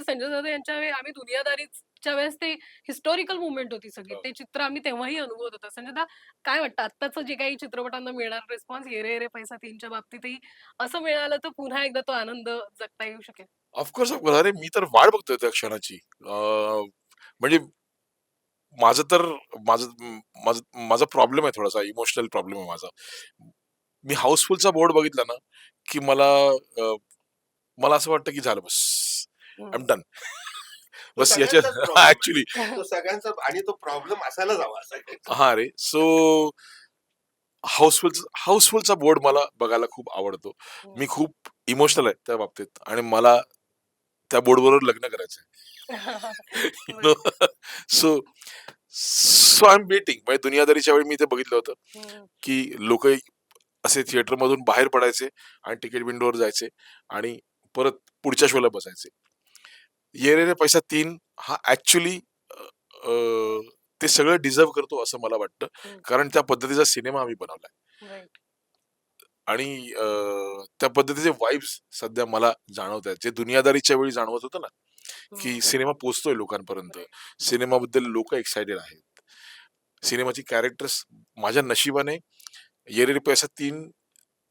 म्हणजे संजय दत्त यांच्या वेळी आम्ही दुनियादारीच्या वेळेस ते हिस्टॉरिकल मुवमेंट होती सगळी. हो. ते चित्र आम्ही तेव्हाही अनुभवत होतो. संजय दत्त काय वाटतं आत्ताचं जे काही चित्रपटांना मिळणार रिस्पॉन्स "ये रे ये रे पैसा 3च्या बाबतीतही असं मिळालं तर पुन्हा एकदा तो आनंद जगता येऊ शकेल? Of course, of course. अरे मी तर वाट बघतोय त्या क्षणाची. म्हणजे माझं तर माझं माझं माझा प्रॉब्लेम आहे थोडासा इमोशनल प्रॉब्लेम आहे माझा. मी हाऊसफुलचा बोर्ड बघितला ना, की मला मला असं वाटतं की झालं बस. आय. Am done. बस याच्या तो सगळ्यांचा आणि तो प्रॉब्लेम असायलाच हवा. हां रे. सो हाऊसफुल हाऊसफुलचा बोर्ड मला बघायला खूप आवडतो. मी. खूप इमोशनल आहे त्या बाबतीत आणि मला त्या बोर्डबरोबर लग्न करायचंय. So so I am waiting. म्हणजे दुनियादारीच्या वेळी मी ते बघितलं होतं. की लोकं असे थिएटरमधून बाहेर पडायचे आणि तिकीट विंडोवर जायचे आणि परत पुढच्या शोला बसायचे. ये रे रे पैसा 3 हा अ, ते सगळं डिझर्व्ह करतो असं मला वाटतं. हं. कारण त्या पद्धतीचा सिनेमा आम्ही बनवलाय. आणि अ, त्या पद्धतीचे वाइब्स सध्या मला जाणवतायत. जे दुनियादारीच्या वेळी जाणवत होतं ना, की हं. सिनेमा पोहोचतोय लोकांपर्यंत. राइट. सिनेमाबद्दल लोकं एक्साइटेड आहेत. सिनेमाची कॅरेक्टर्स माझ्या नशिबाने ये रे रे पैसा 3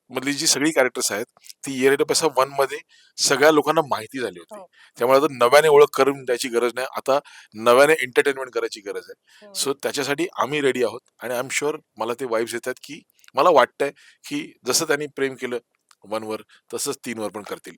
मधली जी सगळी कॅरेक्टर्स आहेत, ती ये रे रे पैसा 1 मध्ये सगळ्या लोकांना माहिती झाली होती. हो. त्यामुळे आता नव्याने ओळख करून द्यायची गरज नाही. आता नव्याने एंटरटेनमेंट करायची गरज आहे. हं. सो त्याच्यासाठी आम्ही रेडी आहोत आणि आय एम शुअर मला ते वाइब्स येतात, की मला वाटतंय, की जसं त्यांनी प्रेम केलं 1 वर तसंच 3 वर पण करतील.